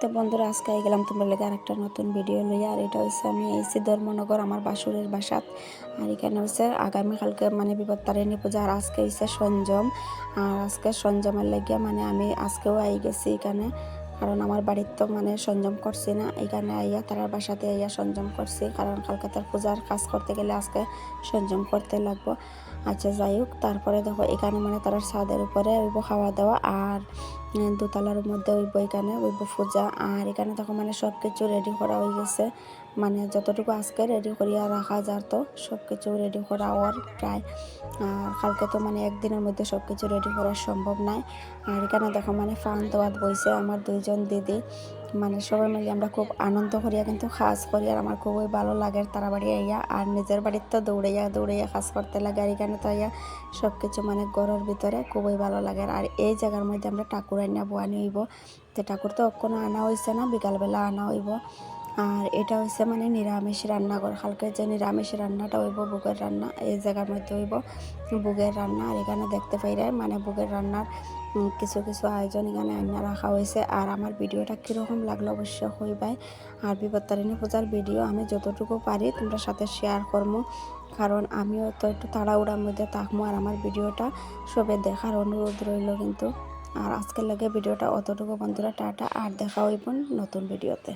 তো বন্ধুরা, আজকে আই গেলাম তোমরা লেগে আরেকটা নতুন ভিডিও লইয়া আর এটা হচ্ছে আমি এসি ধর্মনগর, আমার বাসুরের বাসাত আর এখানে হচ্ছে আগামীকালকে মানে বিপদ তারিণী পূজা। আর আজকে হচ্ছে সঞ্জম। আর আজকে সঞ্জমের লাগিয়া মানে আমি আজকেও আই গেছি এখানে। কারণ আমার বাড়ির তো মানে সঞ্জম করছি না এখানে আইয়া তারার বাসাতে আইয়া সঞ্জম করছি। কারণ কলকাতার পূজার কাজ করতে গেলে আজকে সঞ্জম করতে লাগবো। আচ্ছা যাই হোক, তারপরে দেখো, এখানে মানে তারা ছাদের উপরে ওইব খাওয়া দাওয়া আর দোতলার মধ্যে ওইব এখানে ওইব পূজা। আর এখানে দেখো মানে সব কিছু রেডি করা হয়ে গেছে। মানে যতটুকু আজকে রেডি করিয়া রাখা যার তো সব কিছু রেডি করা ওর প্রায়। আর কালকে তো মানে একদিনের মধ্যে সব কিছু রেডি করা সম্ভব নয় আর এখানে দেখো মানে ফান দেওয়াত বইছে আমার দুইজন দিদি। মানে সবাই মিলে আমরা খুব আনন্দ করিয়া কিন্তু কাজ করি আর আমার খুবই ভালো লাগে তারা বাড়ি আইয়া। আর নিজের বাড়ির তো দৌড়াইয়া দৌড়াইয়া কাজ করতে লাগে আর এখানে তো আইয়া সব কিছু মানে ঘরের ভিতরে খুবই ভালো লাগে। আর এই জায়গার মধ্যে আমরা ঠাকুর আইনা বোয়ানি হইব তো ঠাকুর তো কোনো আনা হয়েছে না, বিকালবেলা আনা হইব। আর এটা হচ্ছে মানে নিরামিষ রান্নাঘর কালকে যে নিরামিষ রান্নাটা হইব বুকের রান্না, এই জায়গার মধ্যে হইব বুকের রান্না। আর এখানে দেখতে পাইরে মানে বুকের রান্নার কিছু কিছু আয়োজন এখানে আন্না রাখা হয়েছে। আর আমার ভিডিওটা কীরকম লাগল অবশ্যই হইবাই। আর বিপত্তারিণী পূজার ভিডিও আমি যতটুকু পারি তোমরা সাথে শেয়ার করব কারণ আমিও তো একটু তাড়াহুড়ার মধ্যে থাকব আর আমার ভিডিওটা সবে দেখার অনুরোধ রইল কিন্তু। আর আজকের লাগে ভিডিওটা অতটুকু বন্ধুরা, টাটা। আর দেখা হইব নতুন ভিডিওতে।